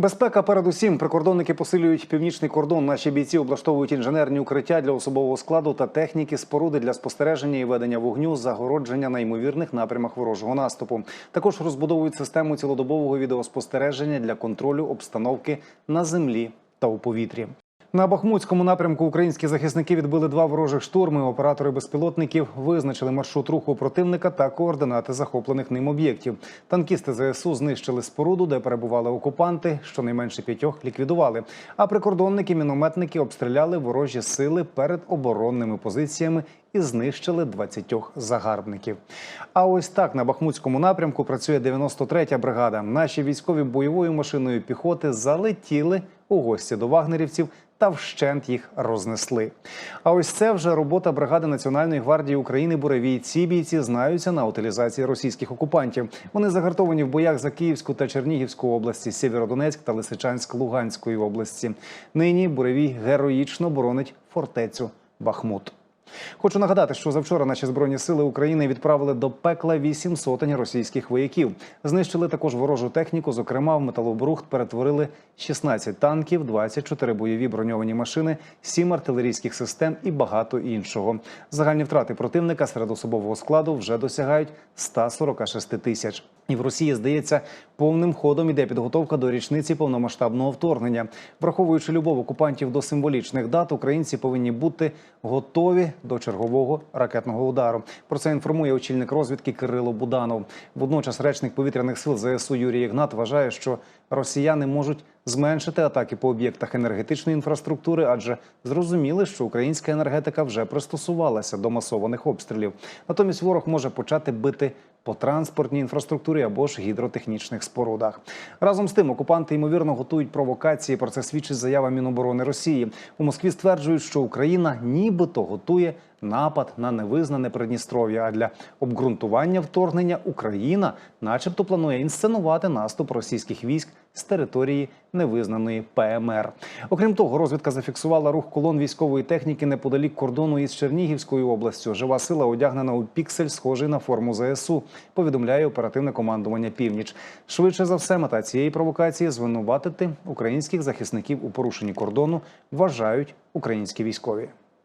Безпека передусім. Прикордонники посилюють північний кордон. Наші бійці облаштовують інженерні укриття для особового складу та техніки, споруди для спостереження і ведення вогню, загородження на ймовірних напрямах ворожого наступу. Також розбудовують систему цілодобового відеоспостереження для контролю обстановки на землі та у повітрі. На Бахмутському напрямку українські захисники відбили два ворожих штурми. Оператори безпілотників визначили маршрут руху противника та координати захоплених ним об'єктів. Танкісти ЗСУ знищили споруду, де перебували окупанти. Щонайменше п'ятьох ліквідували. А прикордонники, мінометники обстріляли ворожі сили перед оборонними позиціями і знищили 20 загарбників. А ось так на Бахмутському напрямку працює 93-я бригада. Наші військові бойовою машиною піхоти залетіли у гості до вагнерівців та вщент їх рознесли. А ось це вже робота бригади Національної гвардії України Буревій. Ці бійці знаються на утилізації російських окупантів. Вони загартовані в боях за Київську та Чернігівську області, Сєвєродонецьк та Лисичанськ Луганської області. Нині Буревій героїчно боронить фортецю Бахмут. Хочу нагадати, що завчора наші збройні сили України відправили до пекла вісім сотень російських вояків. Знищили також ворожу техніку. Зокрема, в металобрухт перетворили 16 танків, 24 бойові броньовані машини, 7 артилерійських систем і багато іншого. Загальні втрати противника серед особового складу вже досягають 146 тисяч. І в Росії здається, повним ходом іде підготовка до річниці повномасштабного вторгнення. Враховуючи любов окупантів до символічних дат, українці повинні бути готові до чергового ракетного удару. Про це інформує очільник розвідки Кирило Буданов. Водночас речник повітряних сил ЗСУ Юрій Ігнат вважає, що росіяни можуть зменшити атаки по об'єктах енергетичної інфраструктури, адже зрозуміли, що українська енергетика вже пристосувалася до масованих обстрілів. Натомість ворог може почати бити по транспортній інфраструктурі або ж гідротехнічних спорудах. Разом з тим, окупанти ймовірно готують провокації. Про це свідчить заява Міноборони Росії. У Москві стверджують, що Україна нібито готує напад на невизнане Придністров'я. А для обґрунтування вторгнення Україна, начебто, планує інсценувати наступ російських військ з території невизнаної ПМР. Окрім того, розвідка зафіксувала рух колон військової техніки неподалік кордону із Чернігівською областю. Жива сила одягнена у піксель, схожий на форму ЗСУ. Повідомляє оперативне командування Північ. Швидше за все, мета цієї провокації звинуватити українських захисників у порушенні кордону. Вважають українські військові.